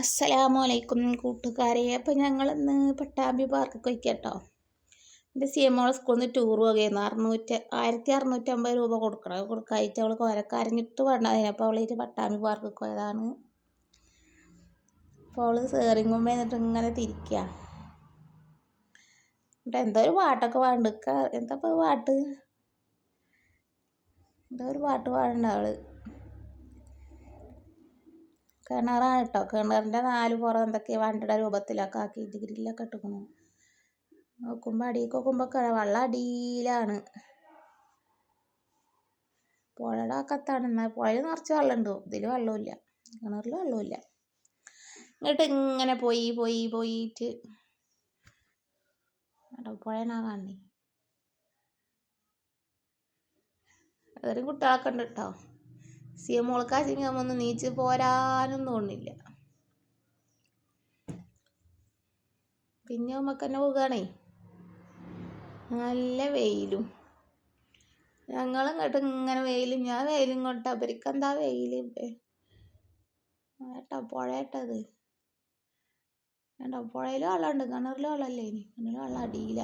അസ്സലാമലൈക്കും കൂട്ടുകാരെ. അപ്പോൾ ഞങ്ങളിന്ന് പട്ടാമ്പി പാർക്കൊക്കെ വയ്ക്കട്ടോ എന്റെ സി എം ഓളെ സ്കൂളിൽ നിന്ന് ടൂർ പോകുകയായിരുന്നു അറുന്നൂറ്റി ആയിരത്തി അറുന്നൂറ്റമ്പത് രൂപ കൊടുക്കണം. കൊടുക്കായിട്ട് അവൾ കൊരക്കരഞ്ഞിട്ട് വേണ്ടതിന് അപ്പോൾ അവളെ പട്ടാമ്പി പാർക്കിൽ പോയതാണ്. അപ്പോൾ അവൾ സേറിങ് മുമ്പേ എന്നിട്ട് ഇങ്ങനെ തിരിക്കുക എന്നിട്ട് എന്തോ ഒരു പാട്ടൊക്കെ പാടുക്ക എന്താ ഇപ്പോൾ പാട്ട്? എന്തോ ഒരു പാട്ട് പാടണ്ട അവൾ. കിണറാണ് കേട്ടോ കിണറിന്റെ നാല് പുറം എന്തൊക്കെ വണ്ടിയുടെ രൂപത്തിലൊക്കെ ആക്കിയിട്ട് ഗ്രില്ലൊക്കെ ഇട്ടിക്കണം. നോക്കുമ്പോൾ അടിയിൽ നോക്കുമ്പോൾ വെള്ളം അടിയിലാണ്. പുഴയുടെ അക്കത്താണ് എന്നാൽ പുഴയിൽ നിറച്ച് വെള്ളമുണ്ട്. ഇതിൽ വെള്ളമില്ല കിണറിൽ വെള്ളമില്ല എന്നിട്ട് ഇങ്ങനെ പോയി പോയി പോയിട്ട് പുഴനാ കാണണേ അതൊരു കുട്ടികളൊക്കെ ഉണ്ട് കേട്ടോ സി എം ഒന്ന് നീച്ച് പോരാനും തോന്നില്ല. പിന്നെ നമുക്ക് തന്നെ പോകുകയാണേ നല്ല വെയിലും. ഞങ്ങളും കേട്ട് ഇങ്ങനെ വെയിലും ഞാൻ വെയിലും കൊണ്ട് അവർക്ക് എന്താ വെയിൽ ഏട്ടാ പുഴയട്ടത് ഏട്ടാ പുഴയിൽ വെള്ളമുണ്ട് കിണറിൽ വെള്ളമല്ലേ ഇനി? കിണറിൽ വെള്ളം അടിയില്ല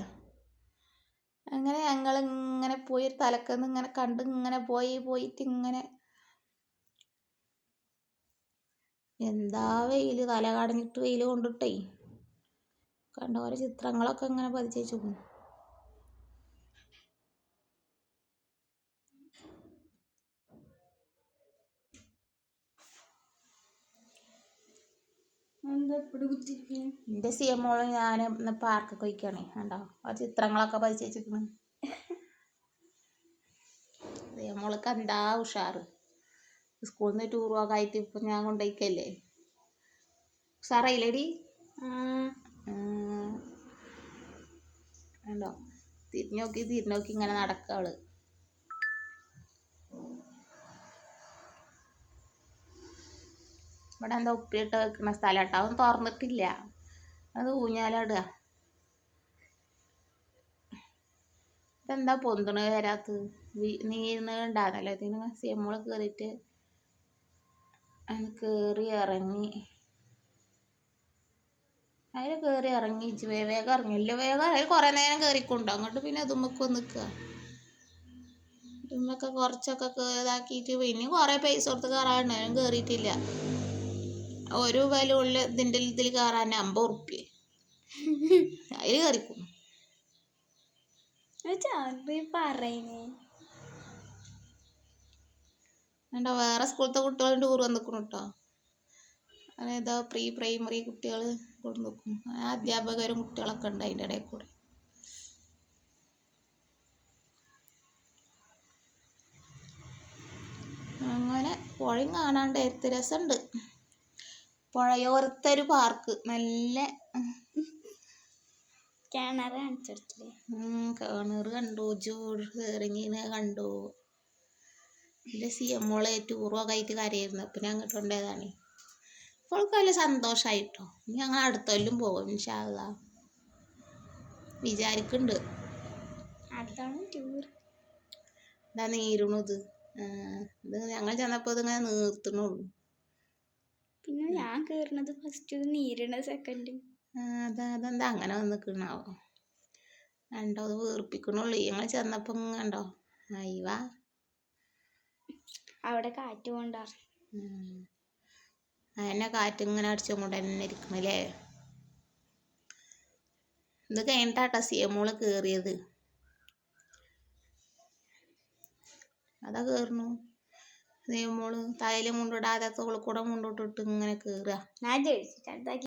അങ്ങനെ ഞങ്ങൾ ഇങ്ങനെ പോയി തലക്കന്ന് ഇങ്ങനെ കണ്ട് ഇങ്ങനെ പോയി പോയിട്ട് ഇങ്ങനെ എന്താ വെയിൽ തല കടഞ്ഞിട്ട് വെയിൽ കൊണ്ടിട്ടേ. കണ്ട ഓരോ ചിത്രങ്ങളൊക്കെ ഇങ്ങനെ പതിച്ചു എന്റെ സി എം മോൾ ഞാൻ ഇന്ന് പാർക്കൊക്കെ പോയിക്കാണേ. കണ്ടോ? ആ ചിത്രങ്ങളൊക്കെ പതിച്ചു വെച്ചിരിക്കണ് സി എം മോൾക്ക് എന്താ ഉഷാറ്. സ്കൂളിൽ നിന്ന് ടൂർ പോകായിട്ട് ഇപ്പം ഞാൻ കൊണ്ടുപോയിക്കല്ലേ ഉഷാറായില്ലേടി? കണ്ടോ തിരിഞ്ഞു നോക്കി തിരിഞ്ഞു നോക്കി ഇങ്ങനെ നടക്കുക അവൾ. ഇവിടെ എന്താ ഉപ്പിലിട്ട് വെക്കുന്ന സ്ഥലം കേട്ടോ? അതൊന്നും തുറന്നിട്ടില്ല. അത് ഊഞ്ഞാലാടുക ഇതെന്താ പൊന്തണ വരാത്തത്? നീരുന്നുണ്ടാകുന്നല്ലോ ഇതിന് സിമ്മൾ കയറിയിട്ട് അതിന് കയറി ഇറങ്ങി. അതിൽ കയറി ഇറങ്ങി. വേഗം ഇറങ്ങില്ല വേഗം അതിൽ കുറേ നേരം കയറിക്കൊണ്ടോ അങ്ങോട്ട് പിന്നെ ഇതുമ്മക്ക് നിൽക്കുക ഇതുമ്മൊക്കെ കുറച്ചൊക്കെ ഇതാക്കിയിട്ട് പിന്നെ കുറേ പൈസ കൊടുത്ത് കയറാനുണ്ടായാലും കയറിയിട്ടില്ല ഒരു വില ഉള്ള ഇതിന്റെ ഇതിൽ കയറാൻ അമ്പത് ഉറുപ്പ്യ. അതിൽ കയറിക്കും പറയുന്നേ. വേണ്ട വേറെ സ്കൂളത്തെ കുട്ടികൾ ടൂർ വന്നിക്കണം കേട്ടോ അതായത് പ്രീ പ്രൈമറി കുട്ടികൾ കൊണ്ട് നിൽക്കും അധ്യാപകരും കുട്ടികളൊക്കെ ഉണ്ട് അതിന്റെ ഇടയിൽ കൂടെ. അങ്ങനെ പുഴയും കാണാണ്ട് എത്ത് രസമുണ്ട് പുഴയോരത്തൊരു പാർക്ക് നല്ല കിണർ കാണിച്ചെടുത്തില്ലേ? കിണർ കണ്ടു. ജോഡ് ഇറങ്ങിനെ കണ്ടു. എന്റെ സി എം മോളെ ടൂറൊക്കെ ആയിട്ട് കരയായിരുന്നു. അപ്പം ഞാൻ അങ്ങോട്ട് കൊണ്ടേതാണ് അവൾക്ക് വലിയ സന്തോഷമായിട്ടോ ഞങ്ങൾ അടുത്ത കൊല്ലം പോകും ഇൻഷാല്ല വിചാരിക്കുന്നുണ്ട് അതാണ് ടൂർ ഇതാ നീരണത് ഇത് ഞങ്ങൾ ചെന്നപ്പോൾ ഇതിങ്ങനെ നീർത്തണുള്ളൂ പിന്നെ ഞാൻ കയറണത് ഫസ്റ്റ് നീരണ സെക്കൻഡ് അതാ അതെന്താ അങ്ങനെ വന്നിക്കണാവോ? കണ്ടോ അത് വീർപ്പിക്കണുള്ളൂ. ഞങ്ങൾ ചെന്നപ്പോൾ കണ്ടോ? അയ്യവാ അവിടെ കാറ്റ് കൊണ്ടാ. അതന്നെ കാറ്റ് ഇങ്ങനെ അടിച്ചുകൊണ്ട് തന്നെ ഇരിക്കണല്ലേ ഇത് കഴിഞ്ഞിട്ടാട്ടാ സി എമ്മോൾ കയറിയത് അതാ കേറണു സി തലയിൽ മുണ്ടിടാതെ തോളിൽ കൂടെ മുണ്ടോട്ടിട്ട് ഇങ്ങനെ കയറുക ജയിച്ചിട്ട്